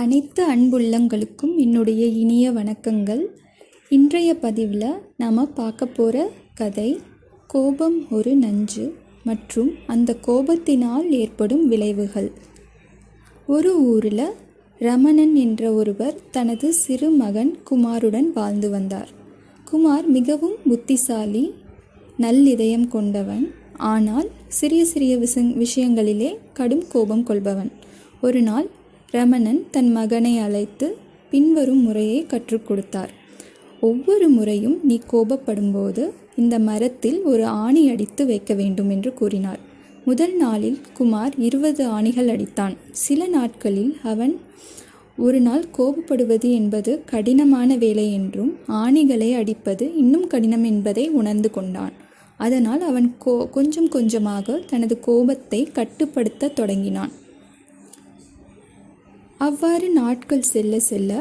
அனைத்து அன்புள்ளங்களுக்கும் என்னுடைய இனிய வணக்கங்கள். இன்றைய பதிவில் நாம் பார்க்க போகிற கதை கோபம் ஒரு நஞ்சு மற்றும் அந்த கோபத்தினால் ஏற்படும் விளைவுகள். ஒரு ஊரில் ரமணன் என்ற ஒருவர் தனது சிறு மகன் குமாருடன் வாழ்ந்து வந்தார். குமார் மிகவும் புத்திசாலி நல்லிதயம் கொண்டவன். ஆனால் சிறிய சிறிய விஷங் விஷயங்களிலே கடும் கோபம் கொள்பவன். ஒரு நாள் ரமணன் தன் மகனை அழைத்து பின்வரும் முறையை கற்றுக் கொடுத்தார். ஒவ்வொரு முறையும் நீ கோபப்படும்போது இந்த மரத்தில் ஒரு ஆணி அடித்து வைக்க வேண்டும் என்று கூறினார். முதல் நாளில் குமார் இருபது ஆணிகள் அடித்தான். சில நாட்களில் அவன் ஒரு நாள் கோபப்படுவது என்பது கடினமான வேலை என்றும் ஆணிகளை அடிப்பது இன்னும் கடினம் என்பதை உணர்ந்து கொண்டான். அதனால் அவன் கோ கொஞ்சம் கொஞ்சமாக தனது கோபத்தை கட்டுப்படுத்த தொடங்கினான். அவ்வாறு நாட்கள் செல்ல செல்ல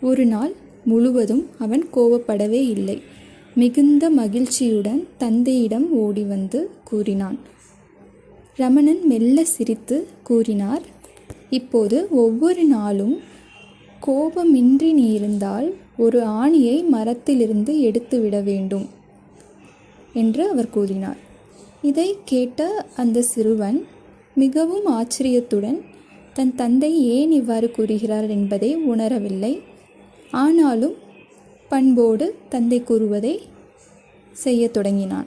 ஒரு நாள் முழுவதும் அவன் கோவப்படவே இல்லை. மிகுந்த மகிழ்ச்சியுடன் தந்தையிடம் ஓடி வந்து கூறினான். ரமணன் மெல்ல சிரித்து கூறினார் இப்போது ஒவ்வொரு நாளும் கோபமின்றி நீ இருந்தால் ஒரு ஆணியை மரத்திலிருந்து எடுத்து விட வேண்டும் என்று அவர் கூறினார். இதை கேட்ட அந்த சிறுவன் மிகவும் ஆச்சரியத்துடன் தன் தந்தை ஏன் இவ்வாறு கூறுகிறார் என்பதை உணரவில்லை. ஆனாலும் பண்போடு தந்தை கூறுவதை செய்யத் தொடங்கினான்.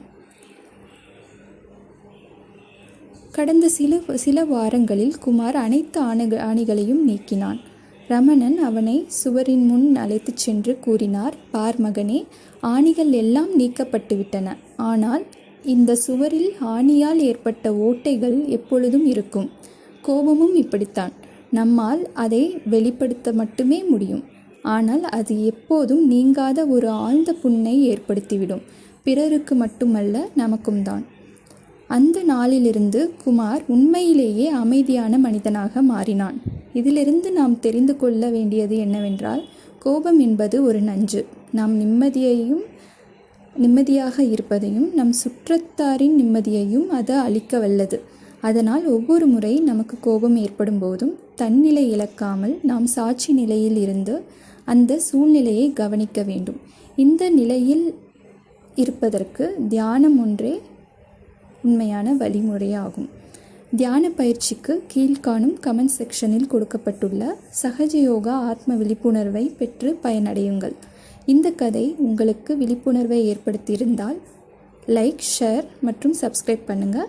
கடந்த சில சில வாரங்களில் குமார் அனைத்து ஆணுக ஆணிகளையும் நீக்கினான். ரமணன் அவனை சுவரின் முன் அழைத்துச் சென்று கூறினார் பார் மகனே ஆணிகள் எல்லாம் நீக்கப்பட்டுவிட்டன. ஆனால் இந்த சுவரில் ஆணியால் ஏற்பட்ட ஓட்டைகள் எப்பொழுதும் இருக்கும். கோபமும் இப்படித்தான். நம்மால் அதை வெளிப்படுத்த மட்டுமே முடியும். ஆனால் அது எப்போதும் நீங்காத ஒரு ஆழ்ந்த புண்ணை ஏற்படுத்திவிடும். பிறருக்கு மட்டுமல்ல நமக்கும் தான். அந்த நாளிலிருந்து குமார் உண்மையிலேயே அமைதியான மனிதனாக மாறினான். இதிலிருந்து நாம் தெரிந்து கொள்ள வேண்டியது என்னவென்றால் கோபம் என்பது ஒரு நஞ்சு. நாம் நிம்மதியையும் நிம்மதியாக இருப்பதையும் நம் சுற்றத்தாரின் நிம்மதியையும் அது அளிக்க வல்லது அதனால் ஒவ்வொரு முறை நமக்கு கோபம் ஏற்படும் போதும் தன்னிலை இழக்காமல் நாம் சாட்சி நிலையில் இருந்து அந்த சூழ்நிலையை கவனிக்க வேண்டும். இந்த நிலையில் இருப்பதற்கு தியானம் ஒன்றே உண்மையான வழிமுறையாகும். தியான பயிற்சிக்கு கீழ்காணும் கமெண்ட் செக்ஷனில் கொடுக்கப்பட்டுள்ள சகஜயோகா ஆத்ம விழிப்புணர்வை பெற்று பயனடையுங்கள். இந்த கதை உங்களுக்கு விழிப்புணர்வை ஏற்படுத்தியிருந்தால் லைக் ஷேர் மற்றும் சப்ஸ்கிரைப் பண்ணுங்கள்